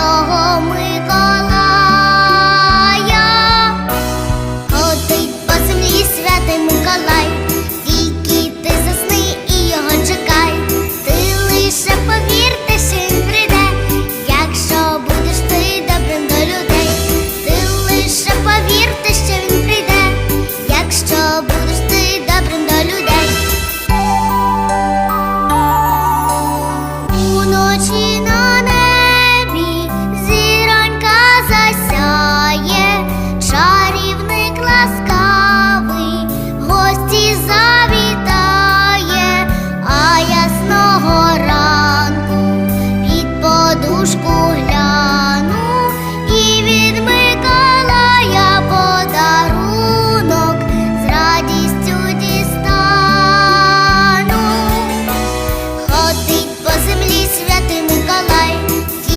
святого Миколая, ходить по землі святий Миколай, тільки ти засни і його чекай, ти лише повірте, що прийде, якщо будеш ти добрим до людей, ти лише повірте, що прийде, якщо будеш ти добрим до людей.